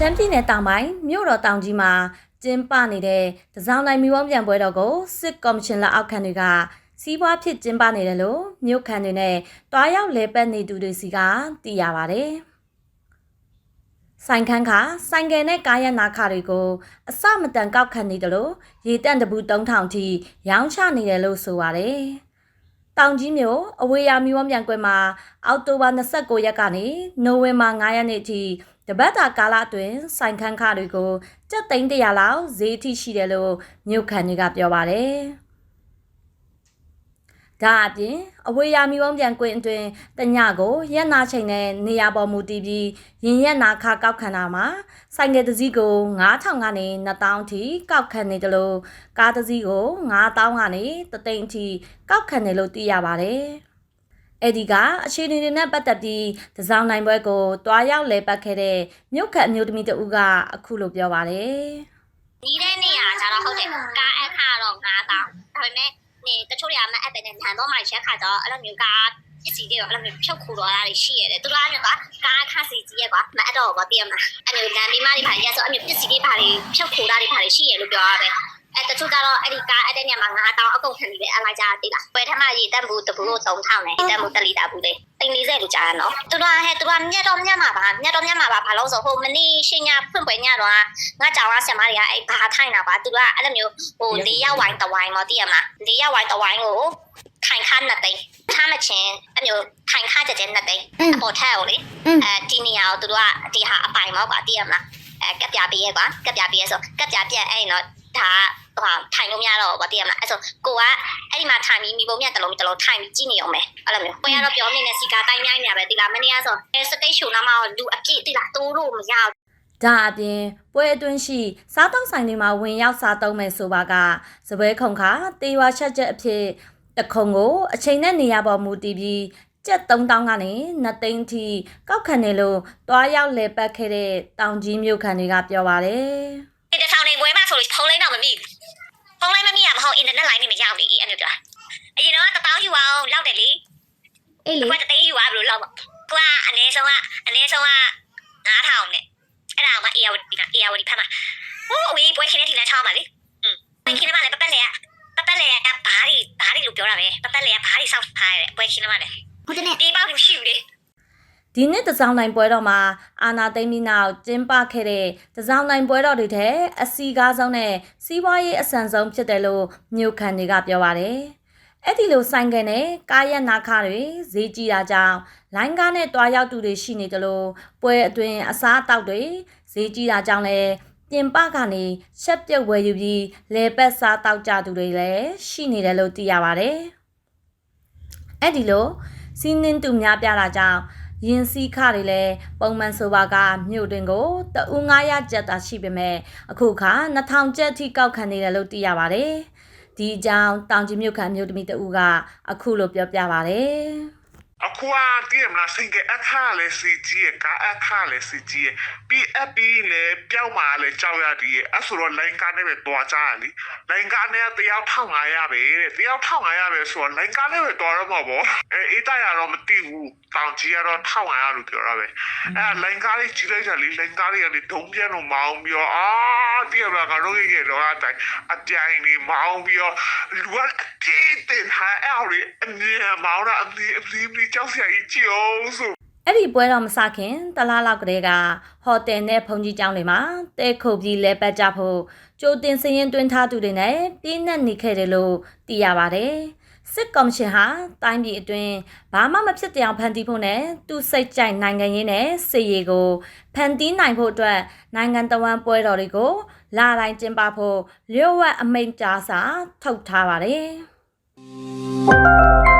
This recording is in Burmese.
ရှမ်းပြည်နယ်တောင်ပိုင်းမြို့တော်တောင်ကြီးမှာကျင်းပနေတဲ့တစောင်းတိုင်းမိဘပြန်ပွဲတော်ကိုစစ်ကော်မရှင်လက်အောက်ခံတွေကစီးပွားဖြစ်ကျင်းပနေတယ်လို့မြို့ခံတွေနဲ့တွားရောက်လဲပတ်နေသူတွေစီကသိရပါဗျ။ဆိုင်ခန်းခါဆိုင်ကယ်နဲ့ကားရနာခါတွေကိုအစမတန်ကောက်ခံနေတယ်လို့ရေတန့်တပူ3000ထိရောင်းချနေတယ်လို့ဆိုပါတယ်။တောင်ကြီးမြို့အဝေးရမိဝပြန်ကွယ်မှာအောက်တိုဘာ29ရက်ကနေနိုဝင်ဘာ9ရက်နေ့ထိ တပတ်တာကာလအတွင်းဆိုင်ခန်းခတွေကိုစက်သိန်း100လောက်ဈေးထိရှိတယ်လို့မြို့ခံတွေကပြောပါတယ်။ဒါအပြင်အဝေးရမီဝုံပြန်ကွင်းအတွင်းတညကိုရက်နာချိန်နဲ့နေရာပေါ်မူတည်ပြီးရင်ရက်နာခကောက်ခံတာမှာဆိုင်ငယ်တစ်စီးကို9000ကနေ2000ထိကောက်ခံနေတယ်လို့ကားတစ်စီးကို9000ကနေ3သိန်းထိကောက်ခံတယ်လို့သိရပါတယ်။ အဲ့ဒီကအခြေအနေတွေနဲ့ပတ်သက်ပြီးဒဇောင်းနိုင်ပွဲကိုတွားရောက်လဲပတ်ခဲ့တဲ့မြို့ခတ်အမျိုးသမီးတဦးကအခုလိုပြောပါတယ်နီးတဲ့နေရာကျတော့ဟုတ်တယ်ကားအခါတော့9000ဒါပေမဲ့နေတချို့တွေကမအပ်ပဲနဲ့နန်တော့မှရက်ခါတော့အဲ့လိုမျိုးကားပစ္စည်းတွေတော့အဲ့လိုမျိုးဖြုတ်ခူတော့တာတွေရှိရတယ်သူတို့ကမျိုးကကားအခါစီကြီးရက်ကွာမအပ်တော့ဘာပြရမလားအဲ့လိုလမ်းဒီမတွေပါရက်ဆိုအဲ့လိုပစ္စည်းတွေပါတွေဖြုတ်ခူတာတွေပါတွေရှိရလို့ပြောရပဲ အဲတချို့ကတော့အဲ့ဒီကားအဲ့တဲ့နေရာမှာ9000အကုန်ခံပြီးပဲအလိုက်ကြတိလားပွဲထမရေတက်ဘူးတဘူးလို့3000နဲ့တက်မှု1လီတာဘူးလေတိန်40လို့ကြားရနော်သူတို့ကဟဲ့သူတို့ကမြတ်တော့မြတ်မှာပါမြတ်တော့မြတ်မှာပါဘာလို့ဆိုဟိုမနေ့ရှင်းညဖွင့်ပွဲညတော့ငါကြောင်ကဆင်မတွေကအဲ့ဘာထိုင်တာပါသူတို့ကအဲ့လိုမျိုးဟို၄ရောက်ဝိုင်းတဝိုင်းမသိရမလား၄ရောက်ဝိုင်းတဝိုင်းကိုခိုင်ခါနှစ်သိန်းထားမချင်းအဲ့မျိုးခိုင်ခါကြကြနှစ်သိန်းအပေါ်ထက်ကိုလေအဲဒီနေရာကိုသူတို့ကဒီဟာအပိုင်မောက်ပါသိရမလားအဲကပ်ပြပေးရဲကွာကပ်ပြပေးရဲဆိုကပ်ပြပြက်အဲ့နော် ဒါဟိုထိုင်လို့မရတော့ဘာသိရမလားအဲ့ဆိုကိုကအဲ့ဒီမှာထိုင်ပြီးမိဘမြတ်တလုံးတလုံးထိုင်ပြီးကြည့်နေအောင်ပဲအဲ့လိုမျိုးကိုရတော့ပြောနေနဲ့စီကာတိုင်းတိုင်းနေရပဲဒီလားမနေ့ကဆိုစတိတ်ရှုံနာမှာလူအပြည့်ဒီလားတိုးလို့မရဒါအပြင်ပွဲအတွင်းရှိစားတောက်ဆိုင်တွေမှာဝင်ရောက်စားသုံးမယ်ဆိုပါကစပွဲခုံခါတေဝါချက်ချက်အဖြစ်တခုံကိုအချိန်နဲ့နေရာပေါ်မူတည်ပြီးကျက်3000ကနေ2သိန်းထိကောက်ခံနေလို့တွားရောက်လဲပတ်ခဲ့တဲ့တောင်ကြီးမြို့ခံတွေကပြောပါတယ်ဒီတစ်ဆော င်နေပွဲမှာဆိုလို့ဖုန်းလိုင်းတော့မမိဘူးဖုန်းလိုင်းမမိရမဟုတ်အင်တာနက်လိုင်းနေမရောက်လေအဲ့လိုပြောအရင်တော့တပေါင်းယူအောင်လောက်တယ်လေအေးလေဘယ်တသိန်းယူရဘလို့လောက်ကွာအနည်းဆုံးကအနည်းဆုံးက9000နဲ့အဲ့ဒါမှအေယာဝတီကအေယာဝတီဖက်မှာဟိုးဝေးပွဲခင်းတဲ့ဒီလမ်းချောင်းပါလေอืมပွဲခင်းမှာလည်းပပတ်လေပပတ်လေကဘားတွေဘားတွေလို့ပြောတာပဲပပတ်လေကဘားတွေစောက်ထားရတယ်ပွဲခင်းမှာလည်းဟုတ်တယ်နဲ့ဒီပေါက်မရှိဘူးလေ ဒီနှစ်တစောင်းနိုင်ပွဲတော်မှာအာနာသိမ့်ပြီးနောက်ကျင်းပခဲ့တဲ့တစောင်းနိုင်ပွဲတော်တွေထဲအစီကားဆုံးနဲ့စီးပွားရေးအဆန်ဆုံးဖြစ်တယ်လို့မြို့ခံတွေကပြောပါတယ်။အဲ့ဒီလိုဆိုင်ကယ်နဲ့ကားရက်နာခတွေဈေးကြီးတာကြောင့်လိုင်းကားနဲ့တွားရောက်သူတွေရှိနေတယ်လို့ပွဲအတွင်းအစားအသောက်တွေဈေးကြီးတာကြောင့်လည်းပြင်ပကနေချက်ပြုတ်ဝယ်ယူပြီးလေပတ်စားတောက်ကြသူတွေလည်းရှိနေတယ်လို့သိရပါတယ်။အဲ့ဒီလိုစီးနှင်းသူများပြတာကြောင့် ရင်စီးခတွေလည်းပုံမှန်ဆိုပါကမြို့တွင်ကိုတအူ900ကျပ်သာရှိပေမဲ့အခုခါ2000ကျပ်ထိကောက်ခံနေတယ်လို့သိရပါတယ်။ဒီအကြောင်းတောင်ကြီးမြို့ခံမြို့သမီးတအူကအခုလိုပြောပြပါတယ် အခုကတည်မလားစင်ကအခါလဲစီကြီးရကအခါလဲစီကြီးရပြီးအပီးလဲပြောင်းมาလဲကြောက်ရဒီအဆိုတော့လိုင်းကားနဲ့ပဲတွားကြရလीလိုင်းကားနဲ့တယောက်1500ပဲတဲ့တယောက်1500ပဲဆိုတော့လိုင်းကားနဲ့ပဲတွားရမှာပေါ့အဲအေးတရတော့မသိဘူးတောင်ကြီးကတော့1500လို့ပြောရပဲအဲလိုင်းကားလေးကြီးလိုက်တာလေလိုင်းကားလေးကလေဒုံပြန်တော့မောင်းပြီးတော့အာတည်မလားကတော့ကြီးတော့အတိုင်းအပြိုင်လေးမောင်းပြီးတော့လူကအပြေးတင်ဟာအဲ့ဒီအမြင်မောင်းတာအမြင်အမြင်ပြီးကြောက်စရာကြီးကြည့်အောင်ဆို။အဲ့ဒီပွဲတော်မစခင်တလားလောက်ကလေးကဟိုတယ်နဲ့ဘုံကြီးကျောင်းတွေမှာတဲခုတ်ပြီးလဲပတ်ကြဖို့ကြိုတင်စည်ရင်တွင်းထားသူတွေနဲ့ပြင်းနဲ့နေခဲ့တယ်လို့သိရပါတယ်။စစ်ကော်မရှင်ဟာတိုင်းပြည်အတွင်းဘာမှမဖြစ်တဲ့အောင်ဖန်တီးဖို့နဲ့သူစိတ်ကြိုက်နိုင်ငံရေးနဲ့စစ်ရေးကိုဖန်တီးနိုင်ဖို့အတွက်နိုင်ငံတော်ဝန်ပွဲတော်တွေကို လာတိုင်းကျင်းပဖို့လျှို့ဝှက်အမိန့်ကြားစာထုတ်ထားပါတယ်။